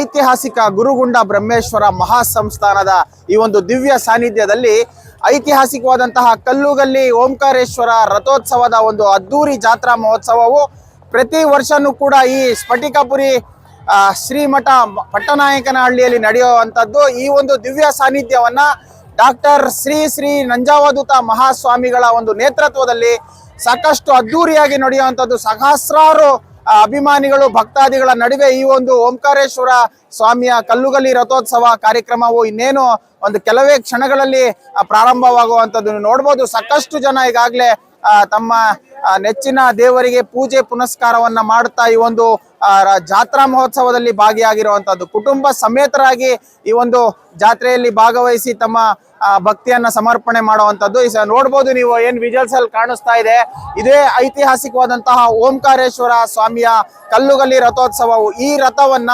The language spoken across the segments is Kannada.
ಐತಿಹಾಸಿಕ ಗುರುಗುಂಡ ಬ್ರಹ್ಮೇಶ್ವರ ಮಹಾಸಂಸ್ಥಾನದ ಈ ಒಂದು ದಿವ್ಯ ಸಾನ್ನಿಧ್ಯದಲ್ಲಿ ಐತಿಹಾಸಿಕವಾದಂತಹ ಕಲ್ಲುಗಲ್ಲಿ ಓಂಕಾರೇಶ್ವರ ರಥೋತ್ಸವದ ಒಂದು ಅದ್ದೂರಿ ಜಾತ್ರಾ ಮಹೋತ್ಸವವು ಪ್ರತಿ ವರ್ಷನೂ ಕೂಡ ಈ ಸ್ಫಟಿಕಪುರಿ ಶ್ರೀಮಠ ಪಟ್ಟನಾಯಕನಹಳ್ಳಿಯಲ್ಲಿ ನಡೆಯುವಂಥದ್ದು. ಈ ಒಂದು ದಿವ್ಯ ಸಾನ್ನಿಧ್ಯವನ್ನ ಡಾಕ್ಟರ್ ಶ್ರೀ ಶ್ರೀ ನಂಜಾವಧೂತ ಮಹಾಸ್ವಾಮಿಗಳ ಒಂದು ನೇತೃತ್ವದಲ್ಲಿ ಸಾಕಷ್ಟು ಅದ್ದೂರಿಯಾಗಿ ನಡೆಯುವಂಥದ್ದು. ಸಹಸ್ರಾರು ಅಭಿಮಾನಿಗಳು, ಭಕ್ತಾದಿಗಳ ನಡುವೆ ಈ ಒಂದು ಓಂಕಾರೇಶ್ವರ ಸ್ವಾಮಿಯ ಕಲ್ಲುಗಲಿ ರಥೋತ್ಸವ ಕಾರ್ಯಕ್ರಮವು ಇನ್ನೇನು ಒಂದು ಕೆಲವೇ ಕ್ಷಣಗಳಲ್ಲಿ ಪ್ರಾರಂಭವಾಗುವಂಥದ್ದು ನೋಡ್ಬೋದು. ಸಾಕಷ್ಟು ಜನ ಈಗಾಗಲೇ ತಮ್ಮ ನೆಚ್ಚಿನ ದೇವರಿಗೆ ಪೂಜೆ ಪುನಸ್ಕಾರವನ್ನ ಮಾಡುತ್ತಾ ಈ ಒಂದು ಜಾತ್ರಾ ಮಹೋತ್ಸವದಲ್ಲಿ ಭಾಗಿಯಾಗಿರುವಂತಹದ್ದು. ಕುಟುಂಬ ಸಮೇತರಾಗಿ ಈ ಒಂದು ಜಾತ್ರೆಯಲ್ಲಿ ಭಾಗವಹಿಸಿ ತಮ್ಮ ಭಕ್ತಿಯನ್ನ ಸಮರ್ಪಣೆ ಮಾಡುವಂತದ್ದು ಈ ನೋಡ್ಬೋದು ನೀವು ಏನ್ ವಿಜುವಲ್ಸ್ ಅಲ್ಲಿ ಕಾಣಿಸ್ತಾ ಇದೆ. ಇದೇ ಐತಿಹಾಸಿಕವಾದಂತಹ ಓಂಕಾರೇಶ್ವರ ಸ್ವಾಮಿಯ ಕಲ್ಲುಗಲ್ಲಿ ರಥೋತ್ಸವವು. ಈ ರಥವನ್ನ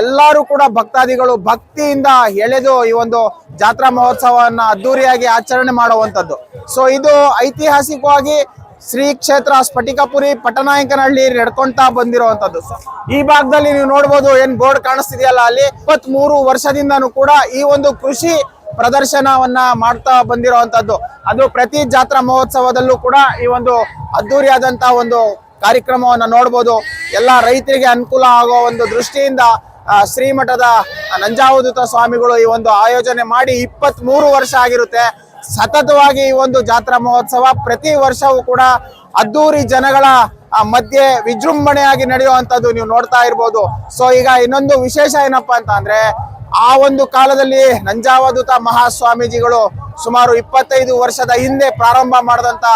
ಎಲ್ಲರೂ ಕೂಡ ಭಕ್ತಾದಿಗಳು ಭಕ್ತಿಯಿಂದ ಎಳೆದು ಈ ಒಂದು ಜಾತ್ರಾ ಮಹೋತ್ಸವವನ್ನು ಅದ್ದೂರಿಯಾಗಿ ಆಚರಣೆ ಮಾಡುವಂಥದ್ದು. ಸೊ ಇದು ಐತಿಹಾಸಿಕವಾಗಿ ಶ್ರೀ ಕ್ಷೇತ್ರ ಸ್ಫಟಿಕಪುರಿ ಪಟ್ಟನಾಯಕನಹಳ್ಳಿ ನಡ್ಕೊಂತಾ ಬಂದಿರುವಂತದ್ದು ಈ ಭಾಗದಲ್ಲಿ ನೀವು ನೋಡ್ಬೋದು ಏನ್ ಬೋರ್ಡ್ ಕಾಣಿಸ್ತಿದೆಯಲ್ಲ ಅಲ್ಲಿ ಇಪ್ಪತ್ತ್ ಮೂರು ವರ್ಷದಿಂದನೂ ಕೂಡ ಈ ಒಂದು ಕೃಷಿ ಪ್ರದರ್ಶನವನ್ನ ಮಾಡ್ತಾ ಬಂದಿರುವಂತದ್ದು ಅದು ಪ್ರತಿ ಜಾತ್ರಾ ಮಹೋತ್ಸವದಲ್ಲೂ ಕೂಡ ಈ ಒಂದು ಅದ್ದೂರಿಯಾದಂತಹ ಒಂದು ಕಾರ್ಯಕ್ರಮವನ್ನು ನೋಡ್ಬೋದು. ಎಲ್ಲ ರೈತರಿಗೆ ಅನುಕೂಲ ಆಗೋ ಒಂದು ದೃಷ್ಟಿಯಿಂದ ಶ್ರೀಮಠದ ನಂಜಾವಧೂತ ಸ್ವಾಮಿಗಳು ಈ ಒಂದು ಆಯೋಜನೆ ಮಾಡಿ ಇಪ್ಪತ್ತ್ ಮೂರು ವರ್ಷ ಆಗಿರುತ್ತೆ. ಸತತವಾಗಿ ಈ ಒಂದು ಜಾತ್ರಾ ಮಹೋತ್ಸವ ಪ್ರತಿ ವರ್ಷವೂ ಕೂಡ ಅದ್ದೂರಿ ಜನಗಳ ಮಧ್ಯೆ ವಿಜೃಂಭಣೆಯಾಗಿ ನಡೆಯುವಂತದ್ದು ನೀವು ನೋಡ್ತಾ ಇರ್ಬೋದು. ಸೊ ಈಗ ಇನ್ನೊಂದು ವಿಶೇಷ ಏನಪ್ಪಾ ಅಂತ ಅಂದ್ರೆ, ಆ ಒಂದು ಕಾಲದಲ್ಲಿ ನಂಜಾವಧೂತ ಮಹಾಸ್ವಾಮೀಜಿಗಳು ಸುಮಾರು ಇಪ್ಪತ್ತೈದು ವರ್ಷದ ಹಿಂದೆ ಪ್ರಾರಂಭ ಮಾಡಿದಂತ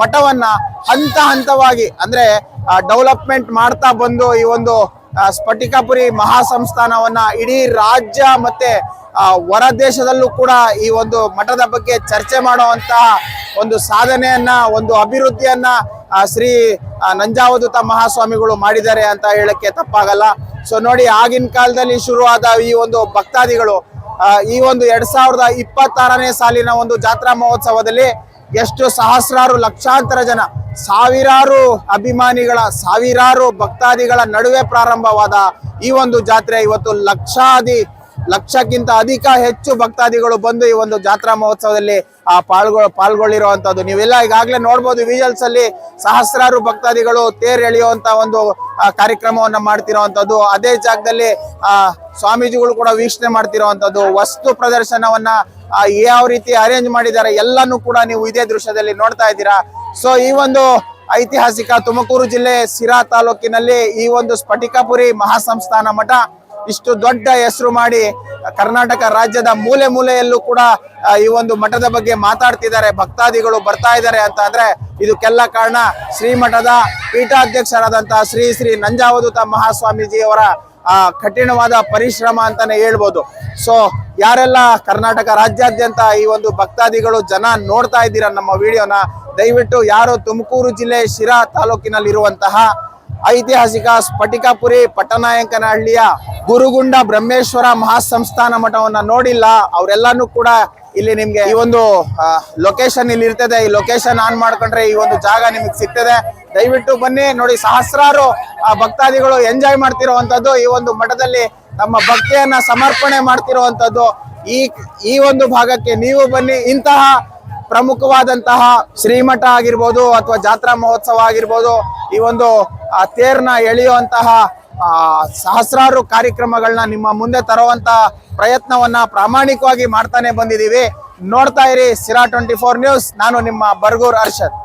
ಮಠವನ್ನ ಹಂತ ಹಂತವಾಗಿ ಅಂದ್ರೆ ಡೆವಲಪ್ಮೆಂಟ್ ಮಾಡ್ತಾ ಬಂದು ಈ ಒಂದು ಸ್ಫಟಿಕಪುರಿ ಮಹಾಸಂಸ್ಥಾನವನ್ನ ಇಡೀ ರಾಜ್ಯ ಮತ್ತೆ ಹೊರ ದೇಶದಲ್ಲೂ ಕೂಡ ಈ ಒಂದು ಮಠದ ಬಗ್ಗೆ ಚರ್ಚೆ ಮಾಡುವಂತಹ ಒಂದು ಸಾಧನೆಯನ್ನ, ಒಂದು ಅಭಿವೃದ್ಧಿಯನ್ನ ಶ್ರೀ ನಂಜಾವಧೂತ ಮಹಾಸ್ವಾಮಿಗಳು ಮಾಡಿದ್ದಾರೆ ಅಂತ ಹೇಳಕ್ಕೆ ತಪ್ಪಾಗಲ್ಲ. ಸೊ ನೋಡಿ, ಆಗಿನ ಕಾಲದಲ್ಲಿ ಶುರುವಾದ ಈ ಒಂದು ಭಕ್ತಾದಿಗಳು ಈ ಒಂದು ಎರಡ್ ಸಾವಿರದ ಇಪ್ಪತ್ತಾರನೇ ಸಾಲಿನ ಒಂದು ಜಾತ್ರಾ ಮಹೋತ್ಸವದಲ್ಲಿ ಎಷ್ಟು ಸಹಸ್ರಾರು ಲಕ್ಷಾಂತರ ಜನ, ಸಾವಿರಾರು ಅಭಿಮಾನಿಗಳ, ಸಾವಿರಾರು ಭಕ್ತಾದಿಗಳ ನಡುವೆ ಪ್ರಾರಂಭವಾದ ಈ ಒಂದು ಜಾತ್ರೆ ಇವತ್ತು ಲಕ್ಷಾದಿ ಲಕ್ಷಕ್ಕಿಂತ ಅಧಿಕ ಹೆಚ್ಚು ಭಕ್ತಾದಿಗಳು ಬಂದು ಈ ಒಂದು ಜಾತ್ರಾ ಮಹೋತ್ಸವದಲ್ಲಿ, ಆ, ಪಾಲ್ಗೊಳ್ ಪಾಲ್ಗೊಳ್ಳಿರುವಂತದ್ದು ನೀವೆಲ್ಲ ಈಗಾಗಲೇ ನೋಡ್ಬೋದು ವಿಜುವಲ್ಸ್ ಅಲ್ಲಿ ಸಹಸ್ರಾರು ಭಕ್ತಾದಿಗಳು ತೇರ್ ಎಳೆಯುವಂತ ಒಂದು ಕಾರ್ಯಕ್ರಮವನ್ನು ಮಾಡ್ತಿರೋವಂಥದ್ದು. ಅದೇ ಜಾಗದಲ್ಲಿ, ಆ, ಸ್ವಾಮೀಜಿಗಳು ಕೂಡ ವೀಕ್ಷಣೆ ಮಾಡ್ತಿರೋವಂಥದ್ದು. ವಸ್ತು ಪ್ರದರ್ಶನವನ್ನ ಯಾವ ರೀತಿ ಅರೇಂಜ್ ಮಾಡಿದ್ದಾರೆ ಎಲ್ಲಾನು ಕೂಡ ನೀವು ಇದೇ ದೃಶ್ಯದಲ್ಲಿ ನೋಡ್ತಾ ಇದ್ದೀರಾ. ಸೊ ಈ ಒಂದು ಐತಿಹಾಸಿಕ ತುಮಕೂರು ಜಿಲ್ಲೆ ಸಿರಾ ತಾಲೂಕಿನಲ್ಲಿ ಈ ಒಂದು ಸ್ಫಟಿಕಪುರಿ ಮಹಾಸಂಸ್ಥಾನ ಮಠ ಇಷ್ಟು ದೊಡ್ಡ ಹೆಸರು ಮಾಡಿ ಕರ್ನಾಟಕ ರಾಜ್ಯದ ಮೂಲೆ ಮೂಲೆಯಲ್ಲೂ ಕೂಡ ಈ ಒಂದು ಮಠದ ಬಗ್ಗೆ ಮಾತಾಡ್ತಿದ್ದಾರೆ. ಭಕ್ತಾದಿಗಳು ಬರ್ತಾ ಇದ್ದಾರೆ ಅಂತ ಅಂದ್ರೆ ಇದಕ್ಕೆಲ್ಲ ಕಾರಣ ಶ್ರೀಮಠದ ಪೀಠಾಧ್ಯಕ್ಷರಾದಂತಹ ಶ್ರೀ ಶ್ರೀ ನಂಜಾವಧೂತ ಮಹಾಸ್ವಾಮೀಜಿಯವರ, ಆ, ಕಠಿಣವಾದ ಪರಿಶ್ರಮ ಅಂತಾನೆ ಹೇಳ್ಬೋದು. ಸೊ ಯಾರೆಲ್ಲ ಕರ್ನಾಟಕ ರಾಜ್ಯಾದ್ಯಂತ ಈ ಒಂದು ಭಕ್ತಾದಿಗಳು ಜನ ನೋಡ್ತಾ ಇದ್ದೀರಾ ನಮ್ಮ ವಿಡಿಯೋನ, ದಯವಿಟ್ಟು ಯಾರು ತುಮಕೂರು ಜಿಲ್ಲೆ ಶಿರಾ ತಾಲೂಕಿನಲ್ಲಿರುವಂತಹ ಐತಿಹಾಸಿಕ ಸ್ಫಟಿಕಪುರಿ ಪಟ್ಟನಾಯಕನಹಳ್ಳಿಯ ಗುರುಗುಂಡ ಬ್ರಹ್ಮೇಶ್ವರ ಮಹಾಸಂಸ್ಥಾನ ಮಠವನ್ನ ನೋಡಿಲ್ಲ. ಅವರೆಲ್ಲಾನು ಕೂಡ ಇಲ್ಲಿ ನಿಮ್ಗೆ ಈ ಒಂದು ಲೊಕೇಶನ್ ಇಲ್ಲಿ ಇರ್ತದೆ. ಈ ಲೊಕೇಶನ್ ಆನ್ ಮಾಡ್ಕೊಂಡ್ರೆ ಈ ಒಂದು ಜಾಗ ನಿಮಗೆ ಸಿಗ್ತದೆ. ದಯವಿಟ್ಟು ಬನ್ನಿ. ನೋಡಿ, ಸಹಸ್ರಾರು ಭಕ್ತಾದಿಗಳು ಎಂಜಾಯ್ ಮಾಡ್ತಿರುವಂತದ್ದು ಈ ಒಂದು ಮಠದಲ್ಲಿ ತಮ್ಮ ಭಕ್ತಿಯನ್ನ ಸಮರ್ಪಣೆ ಮಾಡ್ತಿರುವಂತದ್ದು. ಈ ಈ ಒಂದು ಭಾಗಕ್ಕೆ ನೀವು ಬನ್ನಿ. ಇಂತಹ ಪ್ರಮುಖವಾದಂತಹ ಶ್ರೀಮಠ ಆಗಿರ್ಬೋದು ಅಥವಾ ಜಾತ್ರಾ ಮಹೋತ್ಸವ ಆಗಿರ್ಬೋದು, ಈ ಒಂದು ತೇರ್ನ ಎಳೆಯುವಂತಹ ಸಹಸ್ರಾರು ಕಾರ್ಯಕ್ರಮಗಳನ್ನ ನಿಮ್ಮ ಮುಂದೆ ತರುವಂತ ಪ್ರಯತ್ನವನ್ನ ಪ್ರಾಮಾಣಿಕವಾಗಿ ಮಾಡ್ತಾನೆ ಬಂದಿದ್ದೀವಿ. ನೋಡ್ತಾ ಇರಿ ಸಿರಾ ಟ್ವೆಂಟಿ ಫೋರ್ ನ್ಯೂಸ್. ನಾನು ನಿಮ್ಮ ಬರ್ಗೂರ್ ಅರ್ಷದ್.